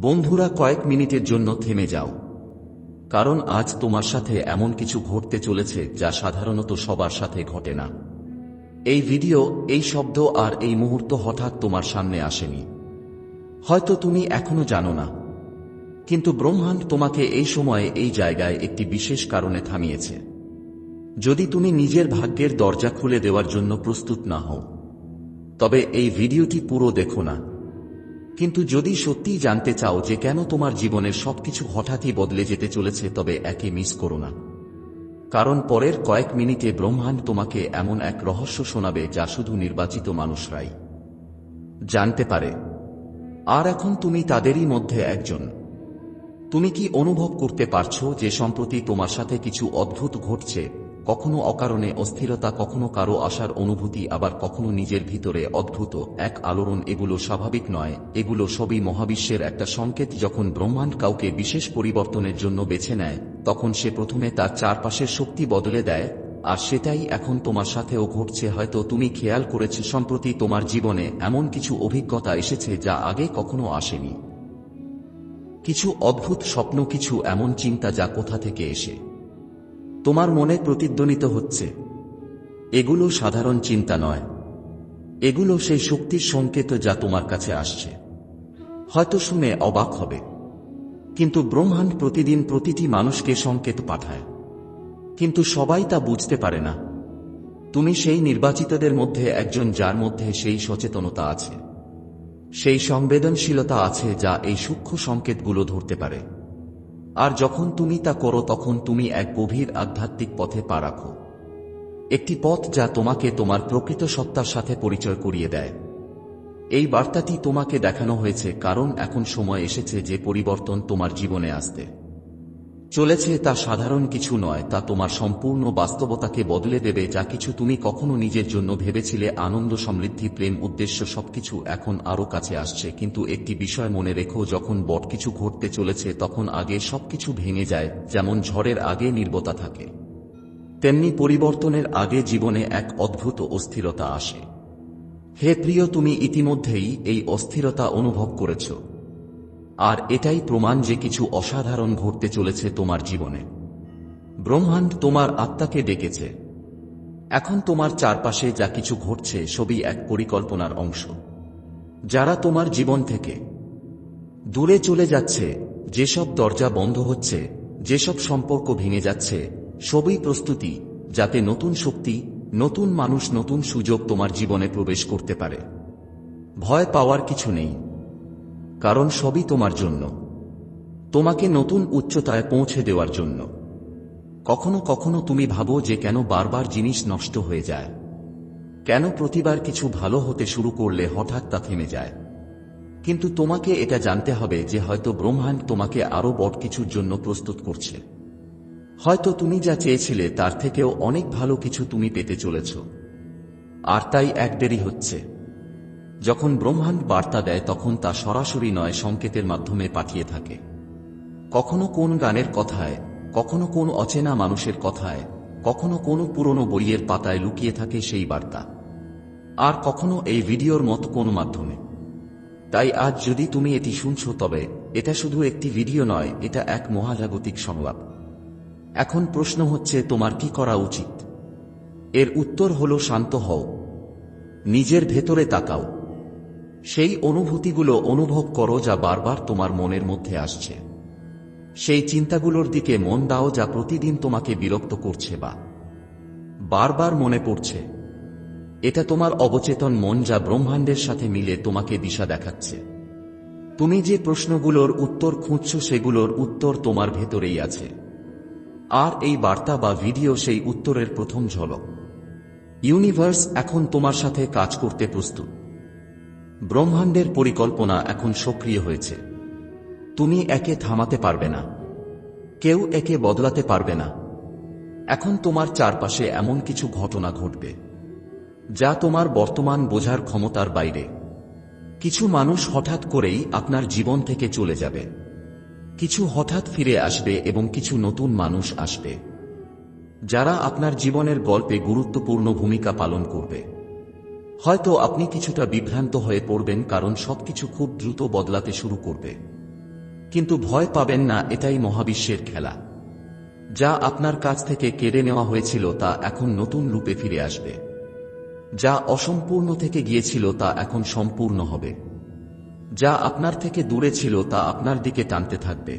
বন্ধুরা কয়েক মিনিটের জন্য থেমে যাও। কারণ আজ তোমার সাথে এমন কিছু ঘটতে চলেছে যা সাধারণত সবার সাথে ঘটে না। এই ভিডিও, এই শব্দ আর এই মুহূর্ত হঠাৎ তোমার সামনে আসেনি। হয়তো তুমি এখনও জানো না। কিন্তু ব্রহ্মাণ্ড তোমাকে এই সময়ে এই জায়গায় একটি বিশেষ কারণে থামিয়েছে। যদি তুমি নিজের ভাগ্যের দরজা খুলে দেওয়ার জন্য প্রস্তুত না হও, তবে এই ভিডিওটি পুরো দেখো না। কিন্তু যদি সত্যিই জানতে চাও যে কেন তোমার জীবনের সবকিছু হঠাৎই বদলে যেতে চলেছে, তবে একে মিস করো না। কারণ পরের কয়েক মিনিটে ব্রহ্মাণ্ড তোমাকে এমন এক রহস্য শোনাবে যা শুধু নির্বাচিত মানুষরাই জানতে পারে। আর এখন তুমি তাদেরই মধ্যে একজন। তুমি কি অনুভব করতে পারছ যে সম্প্রতি তোমার সাথে কিছু অদ্ভুত ঘটছে? কখনো অকারণে অস্থিরতা, কখনো কারও আসার অনুভূতি, আবার কখনো নিজের ভিতরে অদ্ভুত, এক আলোড়ন, এগুলো স্বাভাবিক নয়। এগুলো সবই মহাবিশ্বের একটা সংকেত যখন ব্রহ্মাণ্ড কাউকে বিশেষ পরিবর্তনের জন্য বেছে নেয়, তখন সে প্রথমে তার চারপাশের শক্তি বদলে দেয়, আর সেটাই এখন তোমার সাথেও ঘটছে, হয়তো তুমি খেয়াল করেছ, সম্প্রতি তোমার জীবনে এমন কিছু অভিজ্ঞতা এসেছে যা আগে কখনো আসেনি। কিছু অদ্ভুত স্বপ্ন, কিছু এমন চিন্তা যা কোথা থেকে এসে? তোমার মনে প্রতিধ্বনিত হচ্ছে। এগুলো সাধারণ চিন্তা নয়। এগুলো সেই শক্তির সংকেত যা তোমার কাছে আসছে। হয়তো শুনে অবাক হবে। কিন্তু ব্রহ্মাণ্ড প্রতিদিন প্রতিটি মানুষকে সংকেত পাঠায়। কিন্তু সবাই তা বুঝতে পারে না। তুমি সেই নির্বাচিতদের মধ্যে একজন যার মধ্যে সেই সচেতনতা আছে। সেই সংবেদনশীলতা আছে যা এই সূক্ষ্ম সংকেতগুলো ধরতে পারে। আর যখন তুমি তা করো তখন তুমি এক গভীর আধ্যাত্মিক পথে পা রাখো। একটি পথ যা তোমাকে তোমার প্রকৃত সত্তার সাথে পরিচয় করিয়ে দেয়। এই বার্তাটি তোমাকে দেখানো হয়েছে কারণ এখন সময় এসেছে যে পরিবর্তন তোমার জীবনে আসতে। চলেছে তা সাধারণ কিছু নয়, তা তোমার সম্পূর্ণ বাস্তবতাকে বদলে দেবে, যা কিছু তুমি কখনো নিজের জন্য ভেবেছিলে, আনন্দ, সমৃদ্ধি, প্রেম, উদ্দেশ্য, সবকিছু এখন আরও কাছে আসছে। কিন্তু একটি বিষয় মনে রেখো, যখন বট কিছু ঘটতে চলেছে, তখন আগে সবকিছু ভেঙে যায়, যেমন ঝড়ের আগে নির্বতা থাকে। তেমনি পরিবর্তনের আগে জীবনে এক অদ্ভুত অস্থিরতা আসে। হে প্রিয়, তুমি ইতিমধ্যেই এই অস্থিরতা অনুভব করেছ। আর এটাই প্রমাণ যে কিছু অসাধারণ ঘটতে চলেছে তোমার জীবনে। ব্রহ্মাণ্ড তোমার আত্মাকে ডেকেছে। এখন তোমার চারপাশে যা কিছু ঘটছে সবই এক পরিকল্পনার অংশ। যারা তোমার জীবন থেকে দূরে চলে যাচ্ছে, যেসব দরজা বন্ধ হচ্ছে, যেসব সম্পর্ক ভেঙে যাচ্ছে, সবই প্রস্তুতি যাতে নতুন শক্তি, নতুন মানুষ, নতুন সুযোগ তোমার জীবনে প্রবেশ করতে পারে। ভয় পাওয়ার কিছু নেই। কারণ সবই তোমার জন্য। তোমাকে নতুন উচ্চতায় পৌঁছে দেওয়ার জন্য। কখনো কখনো তুমি ভাবো যে কেন বারবার জিনিস নষ্ট হয়ে যায়। কেন প্রতিবার কিছু ভালো হতে শুরু করলে হঠাৎ তা থেমে যায়? কিন্তু তোমাকে এটা জানতে হবে যে হয়তো ব্রহ্মাণ্ড তোমাকে আরও বড় কিছুর জন্য প্রস্তুত করছে। হয়তো তুমি যা চেয়েছিলে তার থেকেও অনেক ভালো কিছু তুমি পেতে চলেছ। আর তাই এক দেরি হচ্ছে। যখন ব্রহ্মাণ্ড বার্তা দেয়, তখন তা সরাসরি নয়, সংকেতের মাধ্যমে পাঠিয়ে থাকে। কখনো কোন গানের কথায়, কখনো কোন অচেনা মানুষের কথায়, কখনো কোনো পুরনো বইয়ের পাতায় লুকিয়ে থাকে সেই বার্তা। আর কখনো এই ভিডিওর মতো কোনো মাধ্যমে। তাই আজ যদি তুমি এটি শুনছ, তবে এটা শুধু একটি ভিডিও নয়, এটা এক মহাজাগতিক সংলাপ। এখন প্রশ্ন হচ্ছে, তোমার কি করা উচিত? এর উত্তর হল, শান্ত হও। নিজের ভেতরে তাকাও। সেই অনুভূতিগুলো অনুভব করো যা বারবার তোমার মনের মধ্যে আসছে। সেই চিন্তাগুলোর দিকে মন দাও যা প্রতিদিন তোমাকে বিরক্ত করছে বা বারবার মনে পড়ছে। এটা তোমার অবচেতন মন যা ব্রহ্মাণ্ডের সাথে মিলে তোমাকে দিশা দেখাচ্ছে। তুমি যে প্রশ্নগুলোর উত্তর খুঁজছ সেগুলোর উত্তর তোমার ভেতরেই আছে। আর এই বার্তা বা ভিডিও সেই উত্তরের প্রথম ঝলক। ইউনিভার্স এখন তোমার সাথে কাজ করতে প্রস্তুত। ব্রহ্মাণ্ডের পরিকল্পনা এখন সক্রিয় হয়েছে। তুমি একে থামাতে পারবে না। কেউ একে বদলাতে পারবে না। এখন তোমার চারপাশে এমন কিছু ঘটনা ঘটবে, যা তোমার বর্তমান বোঝার ক্ষমতার বাইরে। কিছু মানুষ হঠাৎ করেই আপনার জীবন থেকে চলে যাবে। কিছু হঠাৎ ফিরে আসবে এবং কিছু নতুন মানুষ আসবে, যারা আপনার জীবনের গল্পে গুরুত্বপূর্ণ ভূমিকা পালন করবে। হয়তো আপনি কিছুটা বিভ্রান্ত হয়ে পড়বেন কারণ সবকিছু খুব দ্রুত বদলাতে শুরু করবে। কিন্তু ভয় পাবেন না, এটাই মহাবিশ্বের খেলা। যা আপনার কাছ থেকে কেড়ে নেওয়া হয়েছিল তা এখন নতুন রূপে ফিরে আসবে। যা অসম্পূর্ণ থেকে গিয়েছিল তা এখন সম্পূর্ণ হবে। যা আপনার থেকে দূরে ছিল তা আপনার দিকে টানতে থাকবে।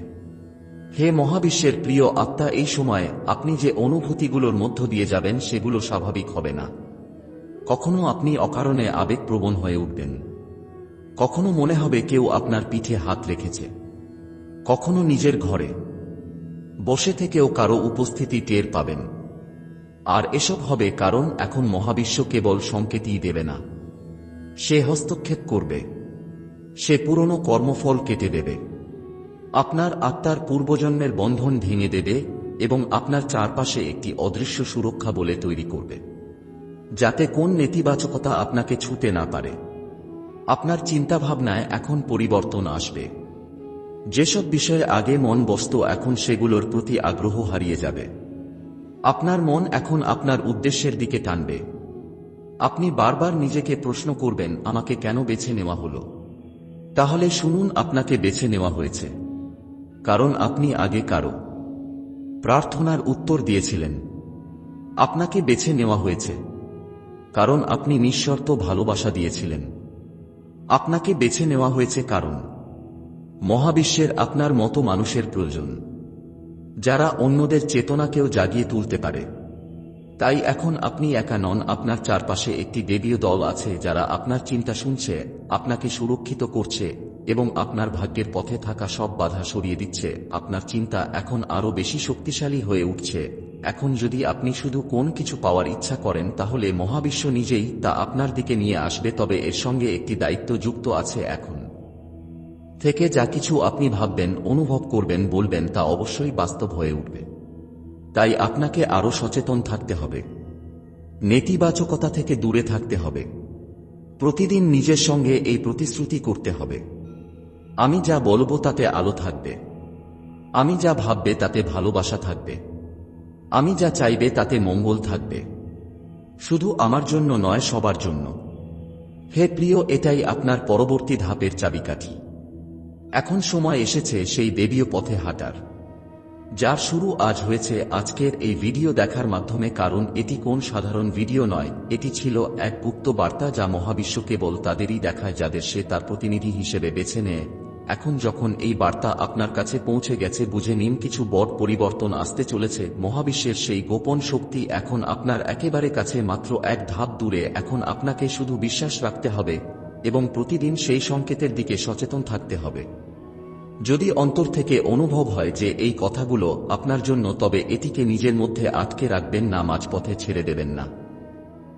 হে মহাবিশ্বের প্রিয় আত্মা, এই সময়ে আপনি যে অনুভূতিগুলোর মধ্য দিয়ে যাবেন সেগুলো স্বাভাবিক হবে না। কখনো আপনি অকারণে আবেগপ্রবণ হয়ে উঠবেন। কখনো মনে হবে কেউ আপনার পিঠে হাত রেখেছে। কখনো নিজের ঘরে। বসে থেকেও কারও উপস্থিতি টের পাবেন। আর এসব হবে কারণ এখন মহাবিশ্ব কেবল সংকেতই দেবে না। সে হস্তক্ষেপ করবে। সে পুরনো কর্মফল কেটে দেবে। আপনার আত্মার পূর্বজন্মের বন্ধন ভেঙে দেবে এবং আপনার চারপাশে একটি অদৃশ্য সুরক্ষা বলে তৈরি করবে। যাতে কোন নেতিবাচকতা আপনাকে ছুতে না পারে। আপনার চিন্তাভাবনায় এখন পরিবর্তন আসবে। যেসব বিষয়ে আগে মন বসত এখন সেগুলোর প্রতি আগ্রহ হারিয়ে যাবে। আপনার মন এখন আপনার উদ্দেশ্যের দিকে টানবে। আপনি বারবার নিজেকে প্রশ্ন করবেন, আমাকে কেন বেছে নেওয়া হলো? তাহলে শুনুন, আপনাকে বেছে নেওয়া হয়েছে। কারণ আপনি আগে কারও। প্রার্থনার উত্তর দিয়েছিলেন। আপনাকে বেছে নেওয়া হয়েছে। কারণ আপনি নিঃশর্ত ভালোবাসা দিয়েছিলেন। আপনাকে বেছে নেওয়া হয়েছে কারণ। মহাবিশ্বের আপনার মতো মানুষের প্রয়োজন। যারা অন্যদের চেতনাকেও জাগিয়ে তুলতে পারে। তাই এখন আপনি একা নন, আপনার চারপাশে একটি দেবীয় দল আছে যারা আপনার চিন্তা শুনছে, আপনাকে সুরক্ষিত করছে এবং আপনার ভাগ্যের পথে থাকা সব বাধা সরিয়ে দিচ্ছে। আপনার চিন্তা এখন আরও বেশি শক্তিশালী হয়ে উঠছে। এখন যদি আপনি শুধু কোন কিছু পাওয়ার ইচ্ছা করেন, তাহলে মহাবিশ্ব নিজেই তা আপনার দিকে নিয়ে আসবে, তবে এর সঙ্গে একটি দায়িত্ব যুক্ত আছে এখন। থেকে যা কিছু আপনি ভাববেন, অনুভব করবেন, বলবেন, তা অবশ্যই বাস্তব হয়ে উঠবে। তাই আপনাকে আরও সচেতন থাকতে হবে। নেতিবাচকতা থেকে দূরে থাকতে হবে। প্রতিদিন নিজের সঙ্গে এই প্রতিশ্রুতি করতে হবে। আমি যা বলব তাতে আলো থাকবে। আমি যা ভাববে তাতে ভালোবাসা থাকবে। আমি যা চাইবে তাতে মঙ্গল থাকবে। শুধু আমার জন্য নয়, সবার জন্য। হে প্রিয়, এটাই আপনার পরবর্তী ধাপের চাবিকাঠি। এখন সময় এসেছে সেই দেবীয় পথে হাঁটার। যার শুরু আজ হয়েছে আজকের এই ভিডিও দেখার মাধ্যমে, কারণ এটি কোন সাধারণ ভিডিও নয়, এটি ছিল এক গুপ্ত বার্তা যা মহাবিশ্ব কেবল তাদেরই দেখায়, যাদের সে তার প্রতিনিধি হিসেবে বেছে নেয়। এখন যখন এই বার্তা আপনার কাছে পৌঁছে গেছে, বুঝে নিন কিছু বড় পরিবর্তন আসতে চলেছে। মহাবিশ্বের সেই গোপন শক্তি এখন আপনার একেবারে কাছে মাত্র এক ধাপ দূরে। এখন আপনাকে শুধু বিশ্বাস রাখতে হবে এবং প্রতিদিন সেই সংকেতের দিকে সচেতন থাকতে হবে। যদি অন্তর থেকে অনুভব হয় যে এই কথাগুলো আপনার জন্য, তবে এটিকে নিজের মধ্যে আটকে রাখবেন না, মাঝপথে ছেড়ে দেবেন না।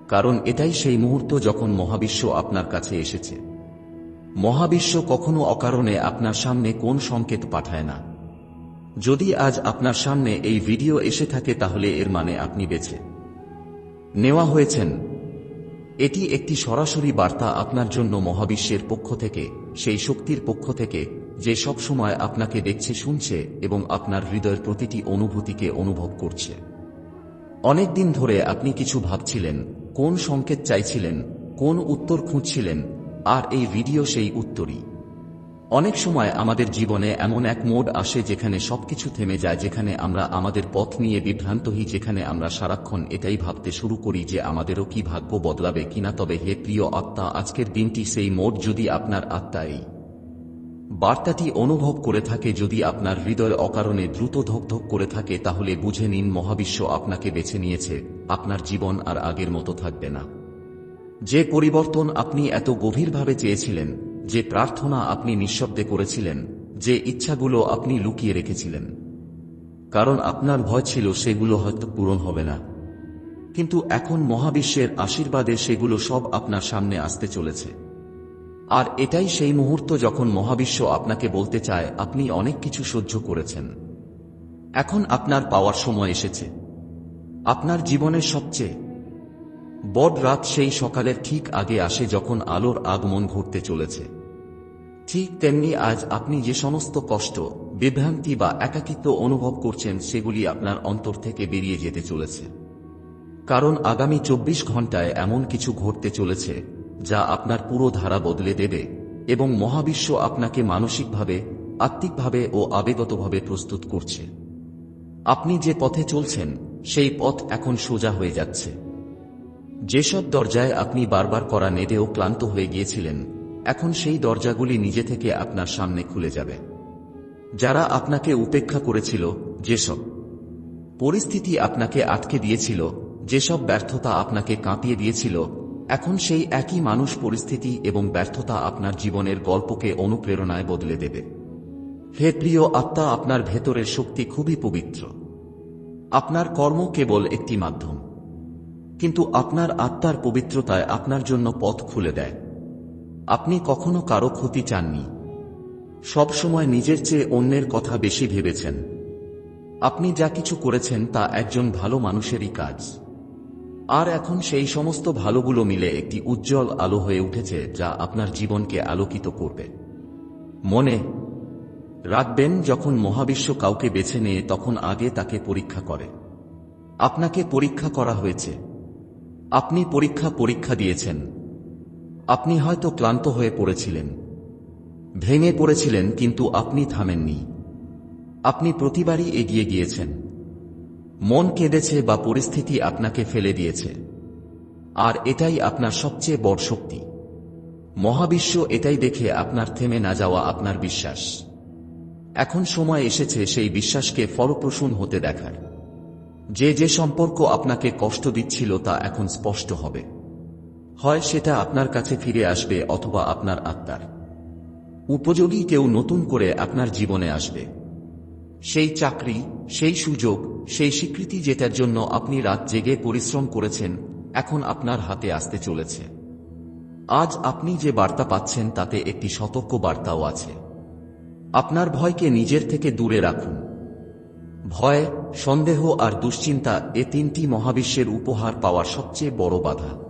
কারণ এটাই সেই মুহূর্ত যখন মহাবিশ্ব আপনার কাছে এসেছে। মহাবিশ্ব কখনো অকারণে আপনার সামনে কোন সংকেত পাঠায় না। যদি আজ আপনার সামনে এই ভিডিও এসে থাকে তাহলে এর মানে আপনি বেছে নেওয়া হয়েছেন। এটি একটি সরাসরি বার্তা আপনার জন্য মহাবিশ্বের পক্ষ থেকে, সেই শক্তির পক্ষ থেকে, যে সব সময় আপনাকে দেখছে, শুনছে এবং আপনার হৃদয়ের প্রতিটি অনুভূতিকে অনুভব করছে। অনেক দিন ধরে আপনি কিছু ভাবছিলেন, কোন সংকেত চাইছিলেন, কোন উত্তর খুঁজছিলেন আর এই ভিডিও সেই উত্তরই। অনেক সময় আমাদের জীবনে এমন এক মোড আসে যেখানে সবকিছু থেমে যায়, যেখানে আমরা আমাদের পথ নিয়ে বিভ্রান্ত হই, যেখানে আমরা সারাক্ষণ এটাই ভাবতে শুরু করি যে আমাদেরও কি ভাগ্য বদলাবে কিনা। তবে হে প্রিয় আত্মা, আজকের দিনটি সেই মোড যদি আপনার আত্মা এই বার্তাটি অনুভব করে থাকে, যদি আপনার হৃদয় অকারণে দ্রুত ধকধক করে থাকে, তাহলে বুঝে নিন মহাবিশ্ব আপনাকে বেছে নিয়েছে। আপনার জীবন আর আগের মতো থাকবে না। যে পরিবর্তন আপনি এত গভীরভাবে চেয়েছিলেন, যে প্রার্থনা আপনি নিঃশব্দে করেছিলেন, যে ইচ্ছাগুলো আপনি লুকিয়ে রেখেছিলেন। কারণ আপনার ভয় ছিল সেগুলো হয়তো পূরণ হবে না। কিন্তু এখন মহাবিশ্বের আশীর্বাদে সেগুলো সব আপনার সামনে আসতে চলেছে। আর এটাই সেই মুহূর্ত যখন মহাবিশ্ব আপনাকে বলতে চায়, আপনি অনেক কিছু সহ্য করেছেন। এখন আপনার পাওয়ার সময় এসেছে। আপনার জীবনের সবচেয়ে বড় রাত সেই সকালের ঠিক আগে আসে যখন আলোর আগমন ঘটতে চলেছে। ঠিক তেমনি আজ আপনি যে সমস্ত কষ্ট, বিভ্রান্তি বা একাকিত্ব অনুভব করছেন, সেগুলি আপনার অন্তর থেকে বেরিয়ে যেতে চলেছে। কারণ আগামী চব্বিশ ঘন্টায় এমন কিছু ঘটতে চলেছে, যা আপনার পুরো ধারা বদলে দেবে এবং মহাবিশ্ব আপনাকে মানসিকভাবে, আত্মিকভাবে ও আবেগতভাবে প্রস্তুত করছে। আপনি যে পথে চলছেন, সেই পথ এখন সোজা হয়ে যাচ্ছে। যেসব দরজায় আপনি বারবার করা নেদেও ক্লান্ত হয়ে গিয়েছিলেন, এখন সেই দরজাগুলি নিজে থেকে আপনার সামনে খুলে যাবে। যারা আপনাকে উপেক্ষা করেছিল, যেসব পরিস্থিতি আপনাকে আটকে দিয়েছিল, যেসব ব্যর্থতা আপনাকে কাঁপিয়ে দিয়েছিল, এখন সেই একই মানুষ পরিস্থিতি এবং ব্যর্থতা আপনার জীবনের গল্পকে অনুপ্রেরণায় বদলে দেবে। হে প্রিয় আত্মা, আপনার ভেতরের শক্তি খুবই পবিত্র। আপনার কর্ম কেবল একটি মাধ্যম। কিন্তু আপনার আত্মার পবিত্রতায় আপনার জন্য পথ খুলে দেয়। আপনি কখনো কারও ক্ষতি চাননি। সবসময় নিজের চেয়ে অন্যের কথা বেশি ভেবেছেন। আপনি যা কিছু করেছেন তা একজন ভালো মানুষেরই কাজ। আর এখন সেই সমস্ত ভালোগুলো মিলে একটি উজ্জ্বল আলো হয়ে উঠেছে যা আপনার জীবনকে আলোকিত করবে। মনে রাখবেন, যখন মহাবিশ্ব কাউকে বেছে নেয়, তখন আগে তাকে পরীক্ষা করে। আপনাকে পরীক্ষা করা হয়েছে। আপনি পরীক্ষা পরীক্ষা দিয়েছেন। আপনি হয়তো ক্লান্ত হয়ে পড়েছিলেন। ভেঙে পড়েছিলেন, কিন্তু আপনি থামেননি। আপনি প্রতিবারই এগিয়ে গিয়েছেন। মন কেঁদেছে বা পরিস্থিতি আপনাকে ফেলে দিয়েছে। আর এটাই আপনার সবচেয়ে বড় শক্তি। মহাবিশ্ব এটাই দেখে আপনার থেমে না যাওয়া আপনার বিশ্বাস। এখন সময় এসেছে সেই বিশ্বাসকে ফলপ্রসূন হতে দেখার। যে যে সম্পর্ক আপনাকে কষ্ট দিচ্ছিল তা এখন স্পষ্ট হবে। হয় সেটা আপনার কাছে ফিরে আসবে অথবা আপনার আত্মার। উপযোগী কেউ নতুন করে আপনার জীবনে আসবে। সেই চাকরি, সেই সুযোগ, সেই স্বীকৃতি যেটার জন্য আপনি রাত জেগে পরিশ্রম করেছেন, এখন আপনার হাতে আসতে চলেছে। আজ আপনি যে বার্তা পাচ্ছেন তাতে একটি সতর্ক বার্তাও আছে। আপনার ভয়কে নিজের থেকে দূরে রাখুন। ভয়, সন্দেহ আর দুশ্চিন্তা এ তিনটি মহাবিশ্বের উপহার পাওয়ার সবচেয়ে বড় বাধা।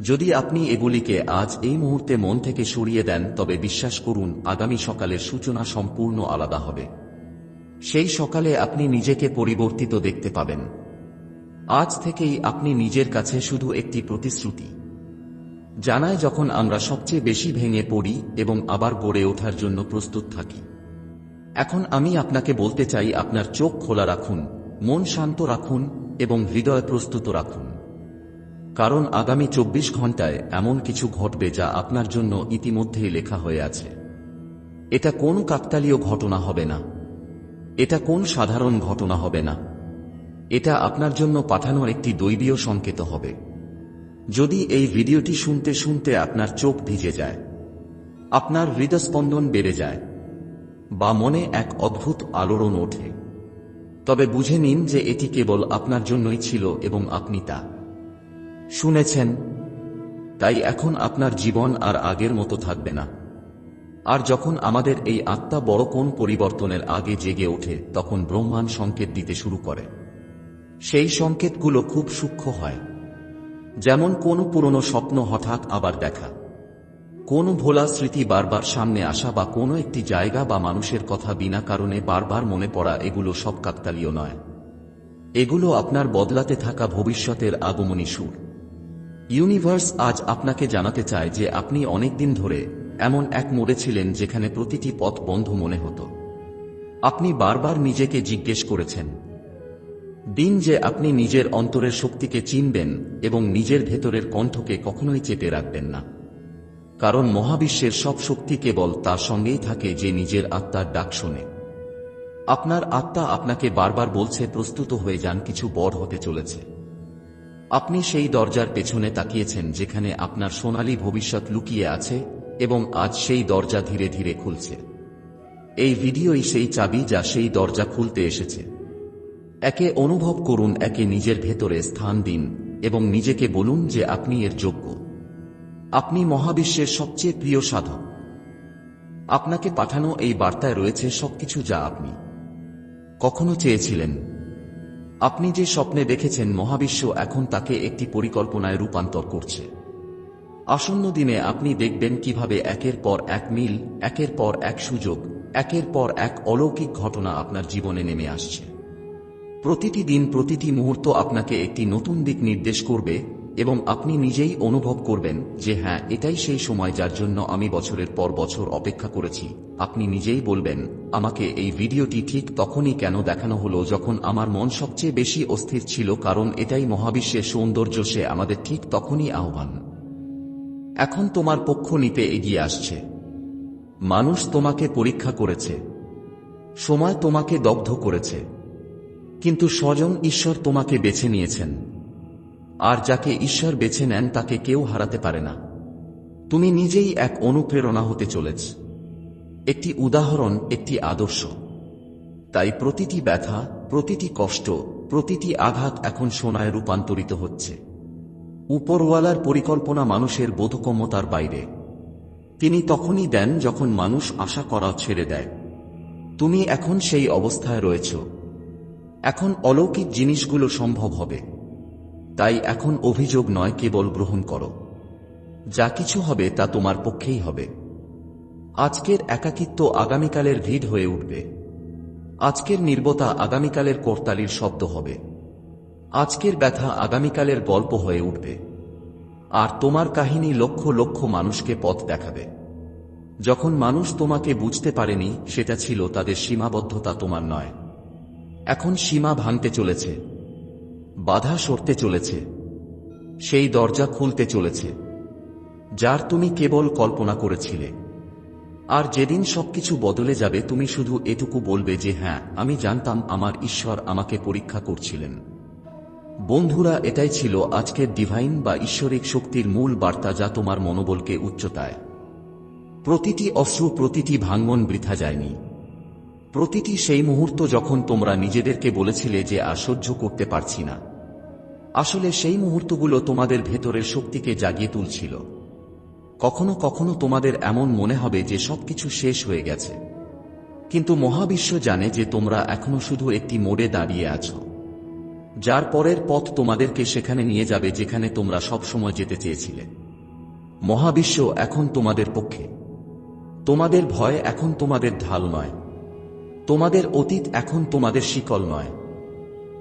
যদি আপনি এগুলিকে আজ এই মুহূর্তে মন থেকে সরিয়ে দেন, তবে বিশ্বাস করুন, আগামী সকালের সূচনা সম্পূর্ণ আলাদা হবে। সেই সকালে আপনি নিজেকে পরিবর্তিত দেখতে পাবেন। আজ থেকেই আপনি নিজের কাছে শুধু একটি প্রতিশ্রুতি। জানায় যখন আমরা সবচেয়ে বেশি ভেঙে পড়ি এবং আবার গড়ে ওঠার জন্য প্রস্তুত থাকি। এখন আমি আপনাকে বলতে চাই আপনার চোখ খোলা রাখুন, মন শান্ত রাখুন এবং হৃদয় প্রস্তুত রাখুন। কারণ আগামী চব্বিশ ঘন্টায় এমন কিছু ঘটবে যা আপনার জন্য ইতিমধ্যেই লেখা হয়ে আছে। এটা কোন কাকতালীয় ঘটনা হবে না। এটা কোন সাধারণ ঘটনা হবে না। এটা আপনার জন্য পাঠানোর একটি দৈবীয় সংকেত হবে। যদি এই ভিডিওটি শুনতে শুনতে আপনার চোখ ভিজে যায়, আপনার হৃদস্পন্দন বেড়ে যায় বা মনে এক অদ্ভুত আলোড়ন ওঠে। তবে বুঝে নিন যে এটি কেবল আপনার জন্যই ছিল এবং আপনি তা। শুনেছেন, তাই এখন আপনার জীবন আর আগের মতো থাকবে না। আর যখন আমাদের এই আত্মা বড় কোন পরিবর্তনের আগে জেগে ওঠে, তখন ব্রহ্মাণ্ড সংকেত দিতে শুরু করে। সেই সংকেতগুলো খুব সূক্ষ্ম হয়। যেমন কোনো পুরনো স্বপ্ন হঠাৎ আবার দেখা। কোনো ভোলা স্মৃতি বারবার সামনে আসা বা কোনো একটি জায়গা বা মানুষের কথা বিনা কারণে বারবার মনে পড়া এগুলো সব কাকতালীয় নয়। এগুলো আপনার বদলাতে থাকা ভবিষ্যতের আগমনী সুর। ইউনিভার্স আজ আপনাকে জানাতে চায় যে আপনি অনেকদিন ধরে এমন এক মোড়ে ছিলেন যেখানে প্রতিটি পথ বন্ধ মনে হতো। আপনি বারবার নিজেকে জিজ্ঞেস করেছেন। দিন যে আপনি নিজের অন্তরের শক্তিকে চিনবেন এবং নিজের ভেতরের কণ্ঠকে কখনোই চেপে রাখবেন না। কারণ মহাবিশ্বের সব শক্তি কেবল তার সঙ্গেই থাকে যে নিজের আত্মার ডাক শোনে। আপনার আত্মা আপনাকে বারবার বলছে, প্রস্তুত হয়ে যান, কিছু বড় হতে চলেছে। আপনি সেই দরজার পেছনে তাকিয়েছেন যেখানে আপনার সোনালী ভবিষ্যৎ লুকিয়ে আছে এবং আজ সেই দরজা ধীরে ধীরে খুলছে। এই ভিডিওই সেই চাবি যা সেই দরজা খুলতে এসেছে। একে অনুভব করুন, একে নিজের ভেতরে স্থান দিন এবং নিজেকে বলুন যে আপনি এর যোগ্য। আপনি মহাবিশ্বের সবচেয়ে প্রিয় সাধক। আপনাকে পাঠানো এই বার্তায় রয়েছে সবকিছু যা আপনি কখনো চেয়েছিলেন। আপনি যে স্বপ্নে দেখেছেন মহাবিশ্ব এখন তাকে একটি পরিকল্পনায় রূপান্তর করছে। আসন্ন দিনে আপনি দেখবেন কীভাবে একের পর এক মিল, একের পর এক সুযোগ, একের পর এক অলৌকিক ঘটনা আপনার জীবনে নেমে আসছে। প্রতিটি দিন প্রতিটি মুহূর্ত আপনাকে একটি নতুন দিক নির্দেশ করবে এবং আপনি নিজেই অনুভব করবেন যে হ্যাঁ এটাই সেই সময় যার জন্য আমি বছরের পর বছর অপেক্ষা করেছি। আপনি নিজেই বলবেন, আমাকে এই ভিডিওটি ঠিক তখনই কেন দেখানো হলো যখন আমার মন সবচেয়ে বেশি অস্থির ছিল কারণ এটাই মহাবিশ্বের সৌন্দর্য, সে আমাদের ঠিক তখনই আহ্বান। এখন তোমার পক্ষ নিতে এগিয়ে আসছে। মানুষ তোমাকে পরীক্ষা করেছে। সময় তোমাকে দগ্ধ করেছে। কিন্তু স্বজন ঈশ্বর তোমাকে বেছে নিয়েছেন। আর যাকে ঈশ্বর বেছে নেন, তাকে কেউ হারাতে পারে না। তুমি নিজেই এক অনুপ্রেরণা হতে চলেছ। একটি উদাহরণ, একটি আদর্শ। তাই প্রতিটি ব্যথা, প্রতিটি কষ্ট, প্রতিটি আঘাত এখন সোনায় রূপান্তরিত হচ্ছে। উপরওয়ালার পরিকল্পনা মানুষের বোধগম্যতার বাইরে। তিনি তখনই দেন যখন মানুষ আশা করা ছেড়ে দেয়। তুমি এখন সেই অবস্থায় রয়েছ। এখন অলৌকিক জিনিসগুলো সম্ভব হবে। তাই এখন অভিযোগ নয়, কেবল গ্রহণ করো। যা কিছু হবে তা তোমার পক্ষেই হবে। আজকের একাকিত্ব আগামীকালের ভিড় হয়ে উঠবে। আজকের নির্বতা আগামীকালের করতালির শব্দ হবে। আজকের ব্যথা আগামীকালের গল্প হয়ে উঠবে। আর তোমার কাহিনী লক্ষ লক্ষ মানুষকে পথ দেখাবে। যখন মানুষ তোমাকে বুঝতে পারেনি, সেটা ছিল তাদের সীমাবদ্ধতা তোমার নয়। এখন সীমা ভাঙতে চলেছে। বাধা সরতে চলেছে। সেই দরজা খুলতে চলেছে, যার তুমি কেবল কল্পনা করেছিলে। আর যেদিন সবকিছু বদলে যাবে, তুমি শুধু এটুকু বলবে যে হ্যাঁ আমি জানতাম আমার ঈশ্বর আমাকে পরীক্ষা করছিলেন। বন্ধুরা, এটাই ছিল আজকের ডিভাইন বা ঈশ্বরিক শক্তির মূল বার্তা যা তোমার মনোবলকে উচ্চতায়। প্রতিটি অশ্রু, প্রতিটি ভাঙ্গন বৃথা যায়নি। প্রতিটি সেই মুহূর্ত যখন তোমরা নিজেদেরকে বলেছিলে যে আর করতে পারছি না, আসলে সেই মুহূর্তগুলো তোমাদের ভেতরের শক্তিকে জাগিয়ে তুলছিল। কখনো কখনো তোমাদের এমন মনে হবে যে সবকিছু শেষ হয়ে গেছে। কিন্তু মহাবিশ্ব জানে যে তোমরা এখনও শুধু একটি মোড়ে দাঁড়িয়ে আছো, যার পরের পথ তোমাদেরকে সেখানে নিয়ে যাবে যেখানে তোমরা সবসময় যেতে চেয়েছিলে। মহাবিশ্ব এখন তোমাদের পক্ষে। তোমাদের ভয় এখন তোমাদের ঢাল নয়। তোমাদের অতীত এখন তোমাদের শিকল নয়।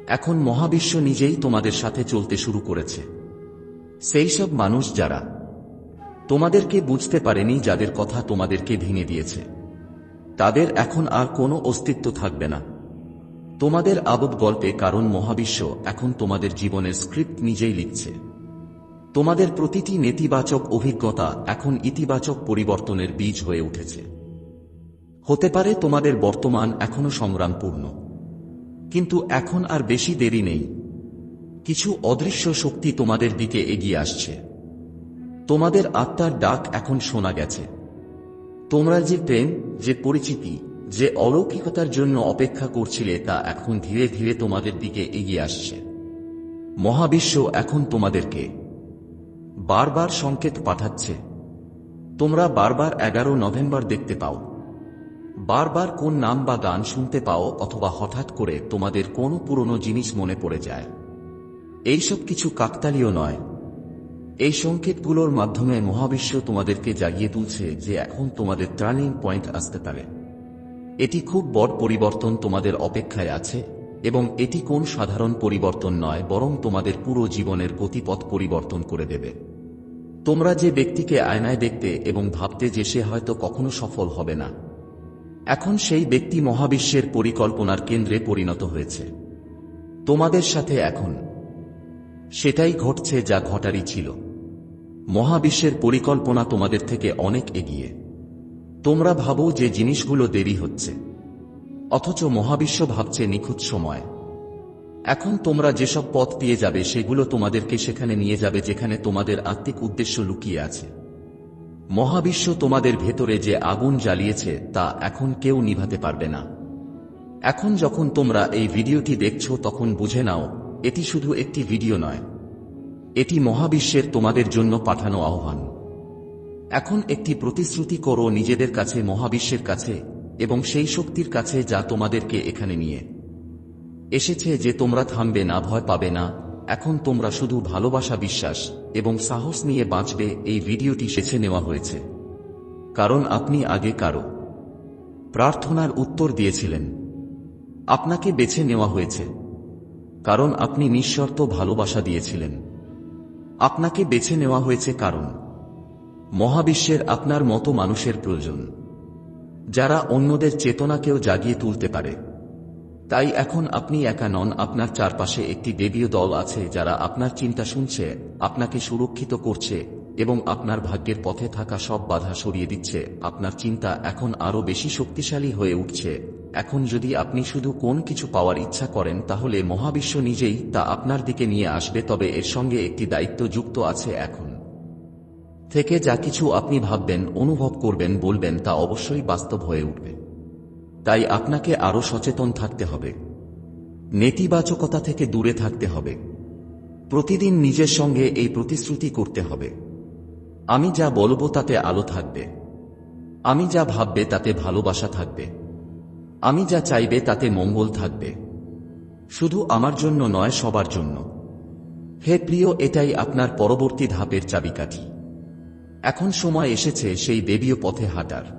এখন মহাবিশ্ব নিজেই তোমাদের সাথে চলতে শুরু করেছে। সেই সব মানুষ যারা তোমাদেরকে বুঝতে পারেনি যাদের কথা তোমাদেরকে ভেঙে দিয়েছে, তাদের এখন আর কোনো অস্তিত্ব থাকবে না। তোমাদের আবদ গল্পে কারণ মহাবিশ্ব এখন তোমাদের জীবনের স্ক্রিপ্ট নিজেই লিখছে। তোমাদের প্রতিটি নেতিবাচক অভিজ্ঞতা এখন ইতিবাচক পরিবর্তনের বীজ হয়ে উঠেছে। হতে পারে তোমাদের বর্তমান এখনও সংগ্রামপূর্ণ কিন্তু এখন আর বেশি দেরি নেই। কিছু অদৃশ্য শক্তি তোমাদের দিকে এগিয়ে আসছে। তোমাদের আত্মার ডাক এখন শোনা গেছে। তোমরা যে প্রেম, যে পরিচিতি, যে অলৌকিকতার জন্য অপেক্ষা করছিলে তা এখন ধীরে ধীরে তোমাদের দিকে এগিয়ে আসছে। মহাবিশ্ব এখন তোমাদেরকে বারবার সংকেত পাঠাচ্ছে। তোমরা বারবার এগারো নভেম্বর দেখতে পাও। বারবার কোন নাম বা গান শুনতে পাও অথবা হঠাৎ করে তোমাদের কোনো পুরনো জিনিস মনে পড়ে যায়। এইসব কিছু কাকতালীয় নয়। এই সংকেতগুলোর মাধ্যমে মহাবিশ্ব তোমাদেরকে জাগিয়ে তুলছে যে এখন তোমাদের টার্নিং পয়েন্ট আসতে পারে। এটি খুব বড় পরিবর্তন তোমাদের অপেক্ষায় আছে এবং এটি কোন সাধারণ পরিবর্তন নয়, বরং তোমাদের পুরো জীবনের গতিপথ পরিবর্তন করে দেবে। তোমরা যে ব্যক্তিকে আয়নায় দেখতে এবং ভাবতে যে সে হয়তো কখনো সফল হবে না এখন সেই ব্যক্তি মহাবিশ্বের পরিকল্পনার কেন্দ্রে পরিণত হয়েছে। তোমাদের সাথে এখন। সেটাই ঘটছে যা ঘটারই ছিল। মহাবিশ্বের পরিকল্পনা তোমাদের থেকে অনেক এগিয়ে। তোমরা ভাবো যে জিনিসগুলো দেরি হচ্ছে। অথচ মহাবিশ্ব ভাবছে নিখুঁত সময়। এখন তোমরা যেসব পথ দিয়ে যাবে সেগুলো তোমাদেরকে সেখানে নিয়ে যাবে যেখানে তোমাদের আত্মিক উদ্দেশ্য লুকিয়ে আছে। মহাবিশ্ব তোমাদের ভেতরে যে আগুন জ্বালিয়েছে তা এখন কেউ নিভাতে পারবে না। এখন যখন তোমরা এই ভিডিওটি দেখছ তখন বুঝে নাও, এটি শুধু একটি ভিডিও নয়। এটি মহাবিশ্বের তোমাদের জন্য পাঠানো আহ্বান। এখন একটি প্রতিশ্রুতি করো নিজেদের কাছে, মহাবিশ্বের কাছে এবং সেই শক্তির কাছে যা তোমাদেরকে এখানে নিয়ে এসেছে যে তোমরা থামবে না, ভয় পাবে না। এখন তোমরা শুধু ভালোবাসা বিশ্বাস এবং সাহস নিয়ে বাঁচবে এই ভিডিওটি সেছে নেওয়া হয়েছে। কারণ আপনি আগে কারও প্রার্থনার উত্তর দিয়েছিলেন। আপনাকে বেছে নেওয়া হয়েছে। কারণ আপনি নিঃশর্ত ভালোবাসা দিয়েছিলেন। আপনাকে বেছে নেওয়া হয়েছে কারণ মহাবিশ্বের আপনার মতো মানুষের প্রয়োজন। যারা অন্যদের চেতনাকেও জাগিয়ে তুলতে পারে। তাই এখন আপনি একা নন, আপনার চারপাশে একটি দেবীয় দল আছে যারা আপনার চিন্তা শুনছে, আপনাকে সুরক্ষিত করছে এবং আপনার ভাগ্যের পথে থাকা সব বাধা সরিয়ে দিচ্ছে। আপনার চিন্তা এখন আরও বেশি শক্তিশালী হয়ে উঠছে। এখন যদি আপনি শুধু কোন কিছু পাওয়ার ইচ্ছা করেন, তাহলে মহাবিশ্ব নিজেই তা আপনার দিকে নিয়ে আসবে, তবে এর সঙ্গে একটি দায়িত্ব যুক্ত আছে এখন। থেকে যা কিছু আপনি ভাববেন, অনুভব করবেন, বলবেন, তা অবশ্যই বাস্তব হয়ে উঠবে। তাই আপনাকে আরও সচেতন থাকতে হবে। নেতিবাচকতা থেকে দূরে থাকতে হবে। প্রতিদিন নিজের সঙ্গে এই প্রতিশ্রুতি করতে হবে। আমি যা বলব তাতে আলো থাকবে। আমি যা ভাববে তাতে ভালোবাসা থাকবে। আমি যা চাইবে তাতে মঙ্গল থাকবে। শুধু আমার জন্য নয়, সবার জন্য। হে প্রিয়, এটাই আপনার পরবর্তী ধাপের চাবিকাঠি। এখন সময় এসেছে সেই দেবীয় পথে হাঁটার।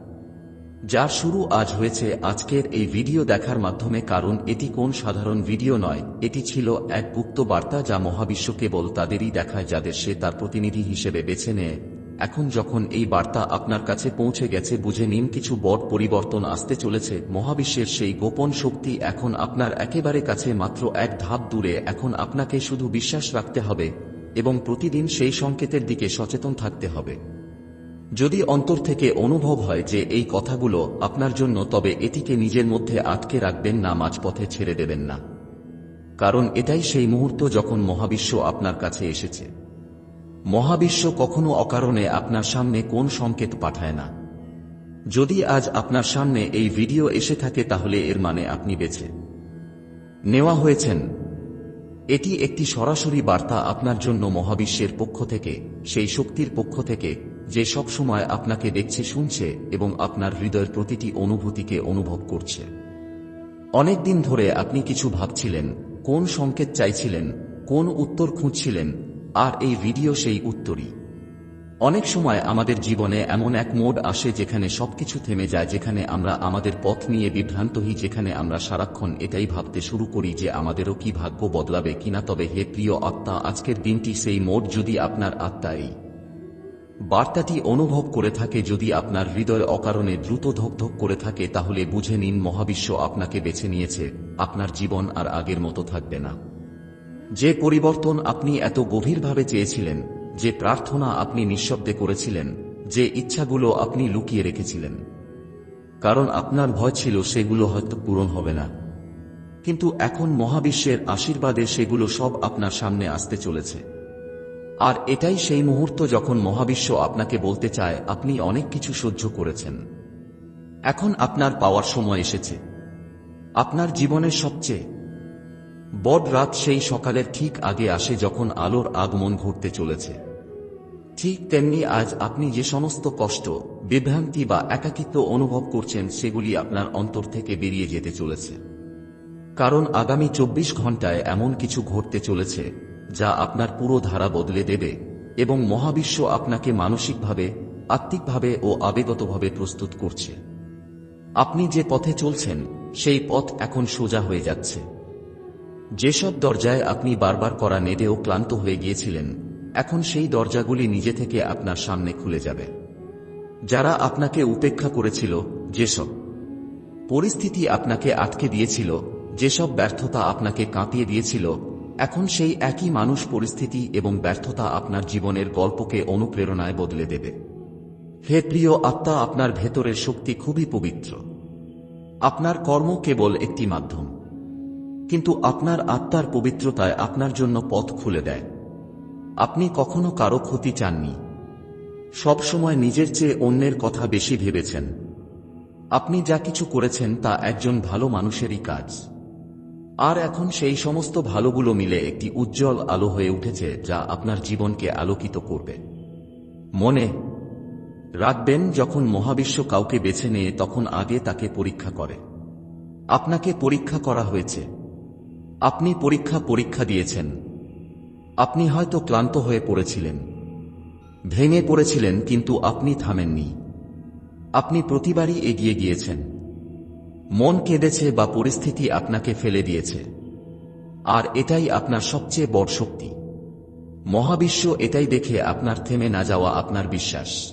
যার শুরু আজ হয়েছে আজকের এই ভিডিও দেখার মাধ্যমে, কারণ এটি কোন সাধারণ ভিডিও নয়। এটি ছিল এক গুপ্ত বার্তা যা মহাবিশ্ব কেবল তাদেরই দেখায়, যাদের সে তার প্রতিনিধি হিসেবে বেছে নেয়। এখন যখন এই বার্তা আপনার কাছে পৌঁছে গেছে, বুঝে নিন কিছু বড় পরিবর্তন আসতে চলেছে। মহাবিশ্বের সেই গোপন শক্তি এখন আপনার একেবারে কাছে, মাত্র এক ধাপ দূরে। এখন আপনাকে শুধু বিশ্বাস রাখতে হবে এবং প্রতিদিন সেই সংকেতের দিকে সচেতন থাকতে হবে। যদি অন্তর থেকে অনুভব হয় যে এই কথাগুলো আপনার জন্য, তবে এটিকে নিজের মধ্যে আটকে রাখবেন না, মাঝপথে ছেড়ে দেবেন না। কারণ এটাই সেই মুহূর্ত যখন মহাবিশ্ব আপনার কাছে এসেছে। মহাবিশ্ব কখনো অকারণে আপনার সামনে কোন সংকেত পাঠায় না। যদি আজ আপনার সামনে এই ভিডিও এসে থাকে, তাহলে এর মানে আপনি বেছে নেওয়া হয়েছেন। এটি একটি সরাসরি বার্তা আপনার জন্য মহাবিশ্বের পক্ষ থেকে, সেই শক্তির পক্ষ থেকে যে সব সময় আপনাকে দেখছে, শুনছে এবং আপনার হৃদয়ের প্রতিটি অনুভূতিকে অনুভব করছে। অনেক দিন ধরে আপনি কিছু ভাবছিলেন, কোন সংকেত চাইছিলেন, কোন উত্তর খুঁজছিলেন, আর এই ভিডিও সেই উত্তরই। অনেক সময় আমাদের জীবনে এমন এক মোড আসে যেখানে সবকিছু থেমে যায়, যেখানে আমরা আমাদের পথ নিয়ে বিভ্রান্ত হই, যেখানে আমরা সারাক্ষণ এটাই ভাবতে শুরু করি যে আমাদেরও কি ভাগ্য বদলাবে কিনা। তবে হে প্রিয় আত্মা, আজকের দিনটি সেই মোড যদি আপনার আত্মা এই বার্তাটি অনুভব করে থাকে যদি আপনার হৃদয় অকারণে দ্রুত ধকধক করে থাকে, তাহলে বুঝে নিন মহাবিশ্ব আপনাকে বেছে নিয়েছে, আপনার জীবন আর আগের মতো থাকবে না। যে পরিবর্তন আপনি এত গভীরভাবে চেয়েছিলেন, যে প্রার্থনা আপনি নিঃশব্দে করেছিলেন, যে ইচ্ছাগুলো আপনি লুকিয়ে রেখেছিলেন, কারণ আপনার ভয় ছিল সেগুলো হয়তো পূরণ হবে না। কিন্তু এখন মহাবিশ্বের আশীর্বাদে সেগুলো সব আপনার সামনে আসতে চলেছে। আর এটাই সেই মুহূর্ত যখন মহাবিশ্ব আপনাকে বলতে চায়, আপনি অনেক কিছু সহ্য করেছেন। এখন আপনার পাওয়ার সময় এসেছে। আপনার জীবনের সবচেয়ে বড় রাত সেই সকালের ঠিক আগে আসে যখন আলোর আগমন ঘটতে চলেছে। ঠিক তেমনি আজ আপনি যে সমস্ত কষ্ট, বিভ্রান্তি বা একাকিত্ব অনুভব করছেন, সেগুলি আপনার অন্তর থেকে বেরিয়ে যেতে চলেছে। কারণ আগামী চব্বিশ ঘন্টায় এমন কিছু ঘটতে চলেছে যা আপনার পুরো ধারা বদলে দেবে এবং মহাবিশ্ব আপনাকে মানসিকভাবে, আত্মিকভাবে ও আবেগতভাবে প্রস্তুত করছে। আপনি যে পথে চলছেন, সেই পথ এখন সোজা হয়ে যাচ্ছে। যেসব দরজায় আপনি বারবার করা নেদেও ক্লান্ত হয়ে গিয়েছিলেন, এখন সেই দরজাগুলি নিজে থেকে আপনার সামনে খুলে যাবে। যারা আপনাকে উপেক্ষা করেছিল, যেসব পরিস্থিতি আপনাকে আটকে দিয়েছিল, যেসব ব্যর্থতা আপনাকে কাঁপিয়ে দিয়েছিল এখন সেই একই মানুষ পরিস্থিতি এবং ব্যর্থতা আপনার জীবনের গল্পকে অনুপ্রেরণায় বদলে দেবে। হে প্রিয় আত্মা, আপনার ভেতরের শক্তি খুবই পবিত্র। আপনার কর্ম কেবল একটি মাধ্যম। কিন্তু আপনার আত্মার পবিত্রতায় আপনার জন্য পথ খুলে দেয়। আপনি কখনো কারও ক্ষতি চাননি। সবসময় নিজের চেয়ে অন্যের কথা বেশি ভেবেছেন। আপনি যা কিছু করেছেন তা একজন ভালো মানুষেরই কাজ। আর এখন সেই সমস্ত ভালোগুলো মিলে একটি উজ্জ্বল আলো হয়ে উঠেছে যা আপনার জীবনকে আলোকিত করবে। মনে রাখবেন, যখন মহাবিশ্ব কাউকে বেছে নিয়ে, তখন আগে তাকে পরীক্ষা করে। আপনাকে পরীক্ষা করা হয়েছে। আপনি পরীক্ষা পরীক্ষা দিয়েছেন। আপনি হয়তো ক্লান্ত হয়ে পড়েছিলেন। ভেঙে পড়েছিলেন, কিন্তু আপনি থামেননি। আপনি প্রতিবারই এগিয়ে গিয়েছেন। মন কেঁদেছে বা পরিস্থিতি আপনাকে ফেলে দিয়েছে। আর এটাই আপনার সবচেয়ে বড় শক্তি। মহাবিশ্ব এটাই দেখে আপনার থেমে না যাওয়া আপনার বিশ্বাস।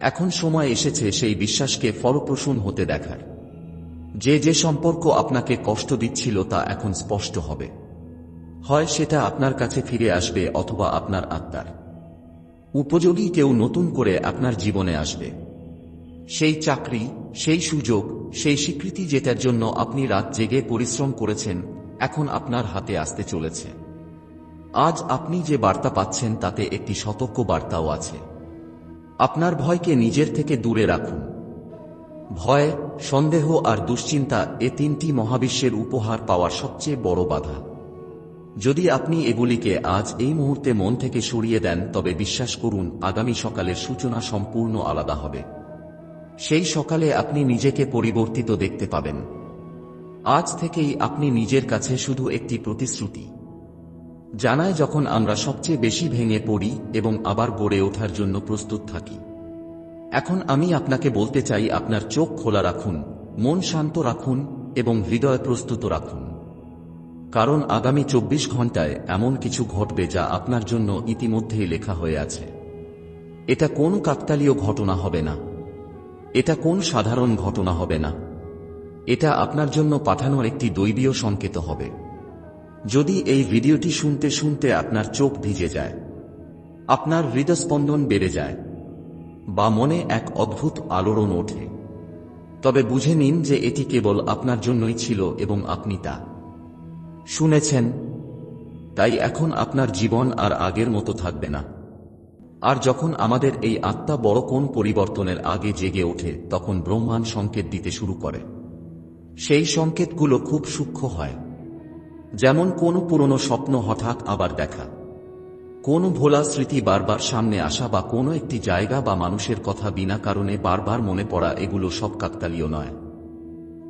এখন সময় এসেছে সেই বিশ্বাসকে ফলপ্রসূন হতে দেখার। যে যে সম্পর্ক আপনাকে কষ্ট দিচ্ছিল তা এখন স্পষ্ট হবে। হয় সেটা আপনার কাছে ফিরে আসবে অথবা আপনার আত্মার। উপযোগী কেউ নতুন করে আপনার জীবনে আসবে। সেই চাকরি, সেই সুযোগ, সেই স্বীকৃতি যেটার জন্য আপনি রাত জেগে পরিশ্রম করেছেন, এখন আপনার হাতে আসতে চলেছে। আজ আপনি যে বার্তা পাচ্ছেন তাতে একটি সতর্ক বার্তাও আছে। আপনার ভয়কে নিজের থেকে দূরে রাখুন। ভয়, সন্দেহ আর দুশ্চিন্তা এ তিনটি মহাবিশ্বের উপহার পাওয়ার সবচেয়ে বড় বাধা। যদি আপনি এগুলিকে আজ এই মুহূর্তে মন থেকে সরিয়ে দেন, তবে বিশ্বাস করুন, আগামী সকালের সূচনা সম্পূর্ণ আলাদা হবে। সেই সকালে আপনি নিজেকে পরিবর্তিত দেখতে পাবেন। আজ থেকেই আপনি নিজের কাছে শুধু একটি প্রতিশ্রুতি। জানায় যখন আমরা সবচেয়ে বেশি ভেঙে পড়ি এবং আবার গড়ে ওঠার জন্য প্রস্তুত থাকি। এখন আমি আপনাকে বলতে চাই, আপনার চোখ খোলা রাখুন, মন শান্ত রাখুন এবং হৃদয় প্রস্তুত রাখুন। কারণ আগামী চব্বিশ ঘন্টায় এমন কিছু ঘটবে যা আপনার জন্য ইতিমধ্যেই লেখা হয়ে আছে। এটা কোন কাকতালীয় ঘটনা হবে না। এটা কোন সাধারণ ঘটনা হবে না। এটা আপনার জন্য পাঠানোর একটি দৈবীয় সংকেত হবে। যদি এই ভিডিওটি শুনতে শুনতে আপনার চোখ ভিজে যায়, আপনার হৃদস্পন্দন বেড়ে যায়, বা মনে এক অদ্ভুত আলোড়ন ওঠে, তবে বুঝে নিন যে এটি কেবল আপনার জন্যই ছিল এবং আপনি তা। শুনেছেন, তাই এখন আপনার জীবন আর আগের মতো থাকবে না। আর যখন আমাদের এই আত্মা বড় কোন পরিবর্তনের আগে জেগে ওঠে, তখন ব্রহ্মাণ্ড সংকেত দিতে শুরু করে। সেই সংকেতগুলো খুব সূক্ষ্ম হয়। যেমন কোনো পুরনো স্বপ্ন হঠাৎ আবার দেখা। কোনো ভোলা স্মৃতি বারবার সামনে আসা বা কোনো একটি জায়গা বা মানুষের কথা বিনা কারণে বারবার মনে পড়া, এগুলো সব কাকতালীয় নয়।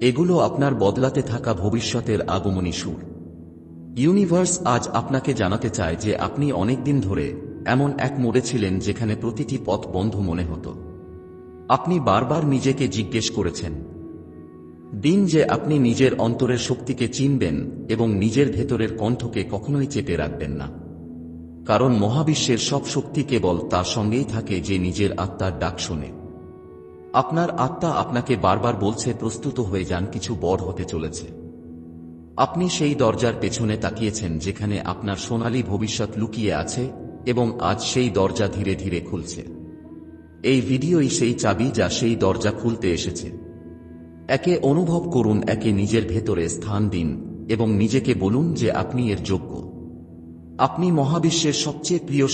এগুলো আপনার বদলাতে থাকা ভবিষ্যতের আগমনী সুর। ইউনিভার্স আজ আপনাকে জানাতে চায় যে আপনি অনেকদিন ধরে এমন এক মোড়ে ছিলেন যেখানে প্রতিটি পথ বন্ধ মনে হতো। আপনি বারবার নিজেকে জিজ্ঞেস করেছেন, দিন যে আপনি নিজের অন্তরের শক্তিকে চিনবেন এবং নিজের ভেতরের কণ্ঠকে কখনোই চেপে রাখবেন না। কারণ মহাবিশ্বের সব শক্তি কেবল তার সঙ্গেই থাকে যে নিজের আত্মার ডাক শোনে। আপনার আত্মা আপনাকে বারবার বলছে, প্রস্তুত হয়ে যান, কিছু বড় হতে চলেছে। আপনি সেই দরজার পেছনে তাকিয়েছেন যেখানে আপনার সোনালী ভবিষ্যৎ লুকিয়ে আছে এবং আজ সেই দরজা ধীরে ধীরে খুলছে। এই ভিডিওই সেই চাবি যা সেই দরজা খুলতে এসেছে। একে অনুভব করুন, একে নিজের ভেতরে স্থান দিন এবং নিজেকে বলুন যে আপনি এর যোগ্য। আপনি মহাবিশ্বের সবচেয়ে প্রিয়